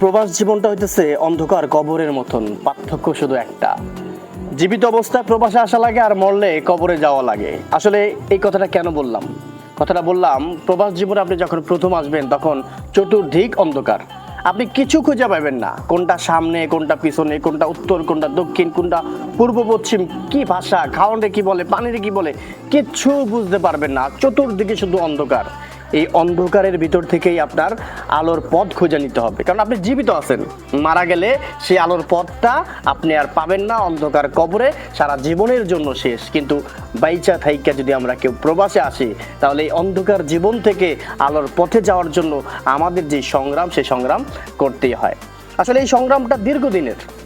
প্রবাস জীবনটা হইতেছে অন্ধকার কবরের মতন, পার্থক্য শুধু একটা। জীবিত অবস্থায় প্রবাসে আসা লাগে আর মরলে কবরে যাওয়া লাগে। আসলে এই কথাটা কেন বললাম? কথাটা বললাম, প্রবাস জীবনে আপনি যখন প্রথম আসবেন, তখন চতুর্দিক অন্ধকার। আপনি কিছু খুঁজে পাবেন না। কোনটা সামনে, কোনটা পিছনে, কোনটা উত্তর, কোনটা দক্ষিণ, কোনটা পূর্ব, পশ্চিম, কি ভাষা, খাওয়ানরে কি বলে, পানিরে কি বলে, কিচ্ছু বুঝতে পারবেন না। চতুর্দিকে শুধু অন্ধকার। এই অন্ধকারের ভিতর থেকেই আপনার আলোর পথ খুঁজে নিতে হবে। কারণ আপনি জীবিত আছেন। মারা গেলে সেই আলোর পথটা আপনি আর পাবেন না। অন্ধকার কবরে সারা জীবনের জন্য শেষ। কিন্তু বাইচা থাইকা যদি আমরা কেউ প্রবাসে আসি, তাহলে এই অন্ধকার জীবন থেকে আলোর পথে যাওয়ার জন্য আমাদের যে সংগ্রাম সেই সংগ্রাম করতেই হয়। আসলে এই সংগ্রামটা দীর্ঘদিনের।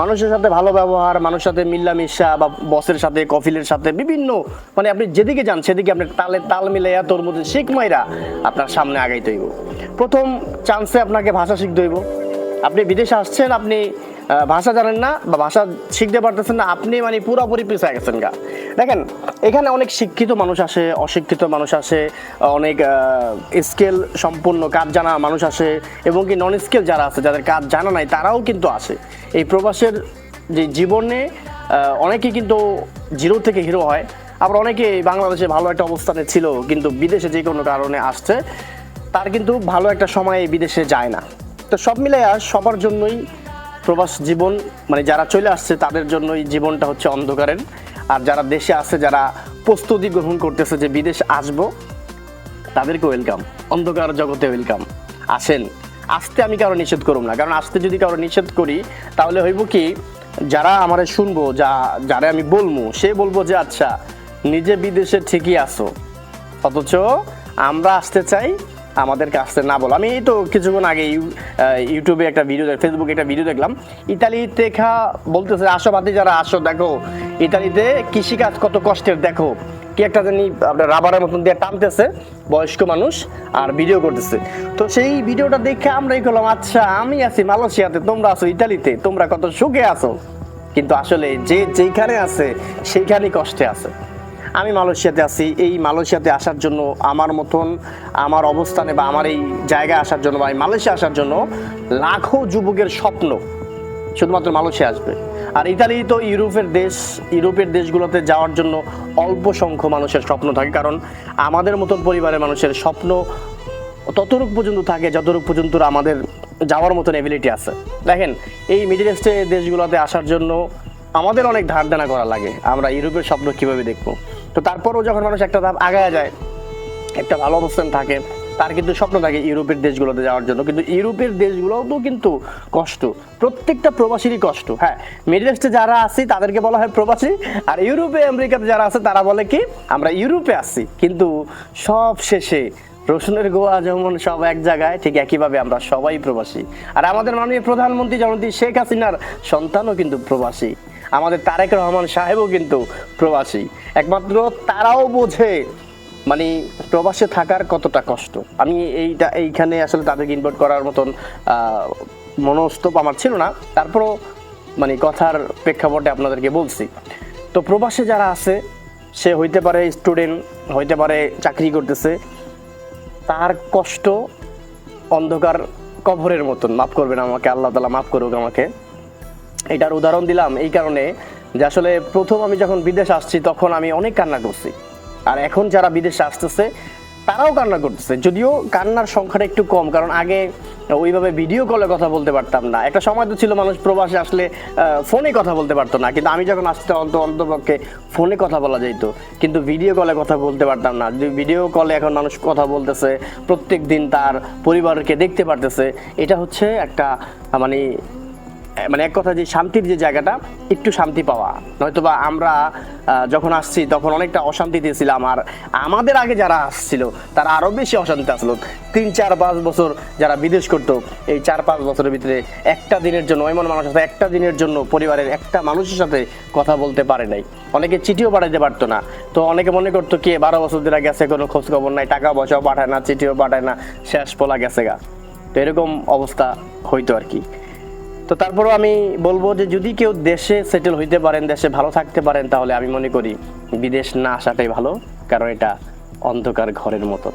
মানুষের সাথে ভালো ব্যবহার, মানুষের সাথে মিল্লামিশা বা বসের সাথে, কফিলের সাথে বিভিন্ন মানে আপনি যেদিকে যান, সেদিকে আপনি তালে, তাল মিলাইয়া তোর মধ্যে শিখ মাইরা আপনার সামনে আগাইতে হইব। প্রথম চান্সে আপনাকে ভাষা শিখতে হইব। আপনি বিদেশে আসছেন, আপনি ভাষা জানেন না বা ভাষা শিখতে পারতেছেন না, আপনি মানে পুরোপুরি পিছিয়ে গেছেন গা। দেখেন, এখানে অনেক শিক্ষিত মানুষ আসে, অশিক্ষিত মানুষ আসে, অনেক স্কেল সম্পূর্ণ কাজ জানা মানুষ আসে, এবং কি নন স্কেল যারা আছে, যাদের কাজ জানা নাই, তারাও কিন্তু আসে। এই প্রবাসের যে জীবনে অনেকে কিন্তু জিরো থেকে হিরো হয়। আবার অনেকে বাংলাদেশে ভালো একটা অবস্থানে ছিল, কিন্তু বিদেশে যে কোনো কারণে আসছে। তার কিন্তু ভালো একটা সময় বিদেশে যায় না। তো সব মিলাই সবার জন্যই প্রবাস জীবন মানে যারা চলে আসছে তাদের জন্যই জীবনটা হচ্ছে অন্ধকারের। আর যারা দেশে আছে, যারা প্রস্তুতি গ্রহণ করতেছে যে বিদেশ আসব, তাদেরকে ওয়েলকাম অন্ধকার জগতে ওয়েলকাম আসেন, আসতে আমি কারও নিষেধ করব না। কারণ আসতে যদি কারও নিষেধ করি, তাহলে হইব কি, যারা আমারে শুনব, যা, যারা আমি বলব সে বলব যে আচ্ছা নিজে বিদেশে ঠিকই আসো অথচ আমরা আসতে চাই আমাদেরকে আসতে না বলো। আমি তো কিছুক্ষণ আগে ইউটিউবে একটা ভিডিও ফেসবুকে একটা ভিডিও দেখলাম। ইতালিতে খা বলতেছে, আসো বাতি, যারা আসো, দেখো। ইতালিতে কৃষিকাজ কত কষ্টের, দেখো। কি একটা জানি, আপনার রাবারের মতন দিয়ে টানতেছে, বয়স্ক মানুষ, আর ভিডিও করতেছে। তো সেই ভিডিওটা দেখে আমরাই করলাম আচ্ছা আমি আছি মালয়েশিয়াতে, তোমরা আছো ইতালিতে, তোমরা কত সুখে আছো। কিন্তু আসলে যে যেখানে আছে, সেইখানেই কষ্টে আছে। আমি মালয়েশিয়াতে আছি। এই মালয়েশিয়াতে আসার জন্য আমার মতন, আমার অবস্থানে বা আমার এই জায়গায় আসার জন্য বা এই মালয়েশিয়া আসার জন্য লাখো যুবকের স্বপ্ন শুধুমাত্র মালয়েশিয়া আসবে। আর ইতালি তো ইউরোপের দেশ, ইউরোপের দেশগুলোতে যাওয়ার জন্য অল্প সংখ্য মানুষের স্বপ্ন থাকে। কারণ আমাদের মতন পরিবারের মানুষের স্বপ্ন ততটুক পর্যন্ত থাকে যতটুক পর্যন্ত আমাদের যাওয়ার মতন এবিলিটি আছে। দেখেন, এই মিডিল ইস্টে দেশগুলোতে আসার জন্য আমাদের অনেক ধার দেনা করা লাগে। আমরা ইউরোপের স্বপ্ন কীভাবে দেখব? তো তারপরও যখন মানুষ একটা ধাপ আগায় যায়, একটা ভালো অবস্থান থাকে, তার কিন্তু স্বপ্ন থাকে ইউরোপের দেশগুলোতে যাওয়ার জন্য। কিন্তু ইউরোপের দেশগুলোও তো কিন্তু কষ্ট, প্রত্যেকটা প্রবাসীরই কষ্ট। হ্যাঁ মিডল ইস্টে যারা আছি, তাদেরকে বলা হয় প্রবাসী। আর ইউরোপে, আমেরিকাতে যারা আছে, তারা বলে কি, আমরা ইউরোপে আছি। কিন্তু সব শেষে রসুনের গোয়া যেমন সব এক জায়গায়, ঠিক একইভাবে আমরা সবাই প্রবাসী। আর আমাদের মাননীয় প্রধানমন্ত্রী জনতি শেখ হাসিনার সন্তানও কিন্তু প্রবাসী। আমাদের তারেক রহমান সাহেবও কিন্তু প্রবাসী। একমাত্র তারাও বোঝে মানে প্রবাসে থাকার কতটা কষ্ট। আমি এইটা, এইখানে আসলে তাদেরকে ইনভার্ট করার মতন মনস্তব আমার ছিল না। তারপরও মানে কথার প্রেক্ষাপটে আপনাদেরকে বলছি। তো প্রবাসে যারা আছে, সে হইতে পারে স্টুডেন্ট হইতে পারে চাকরি করতেছে, তার কষ্ট অন্ধকার কবরের মতন। মাফ করবেন আমাকে, আল্লাহ তালা মাফ করুক আমাকে। এটার উদাহরণ দিলাম এই কারণে যে আসলে প্রথম আমি যখন বিদেশ আসছি তখন আমি অনেক কান্না করছি। আর এখন যারা বিদেশে আসতেছে, তারাও কান্না করতেছে। যদিও কান্নার সংখ্যাটা একটু কম, কারণ আগে ওইভাবে ভিডিও কলে কথা বলতে পারতাম না। একটা সময় তো ছিল মানুষ প্রবাসে আসলে ফোনে কথা বলতে পারতো না। কিন্তু আমি যখন আসতে অন্ত অন্তপক্ষে ফোনে কথা বলা যেত কিন্তু ভিডিও কলে কথা বলতে পারতাম না। ভিডিও কলে এখন মানুষ কথা বলতেছে প্রত্যেক দিন তার পরিবারকে দেখতে পারতেছে। এটা হচ্ছে একটা মানে মানে এক কথা যে শান্তির যে জায়গাটা, একটু শান্তি পাওয়া। নয়তোবা আমরা যখন আসছি, তখন অনেকটা অশান্তিতে ছিলাম। আর আমাদের আগে যারা আসছিল, তারা আরও বেশি অশান্তি আসলো। তিন, চার, পাঁচ বছর যারা বিদেশ করতো, এই চার, পাঁচ বছরের ভিতরে একটা দিনের জন্য, এমন মানুষের সাথে একটা দিনের জন্য পরিবারের একটা মানুষের সাথে কথা বলতে পারে নাই। অনেকে চিঠিও পাঠাইতে পারতো না। তো অনেকে মনে করতো, কে বারো বছর ধরে গেছে, কোনো খোঁজ খবর নাই, টাকা পয়সাও পাঠায় না, চিঠিও পাঠায় না, শেষ পোলা গেছে গা। তো এরকম অবস্থা হইতো আর কি। তো তারপরও আমি বলব যে যদি কেউ দেশে সেটেল হইতে পারেন, দেশে ভালো থাকতে পারেন, তাহলে আমি মনে করি বিদেশ না আসাটাই ভালো, কারণ এটা অন্ধকার ঘরের মতন।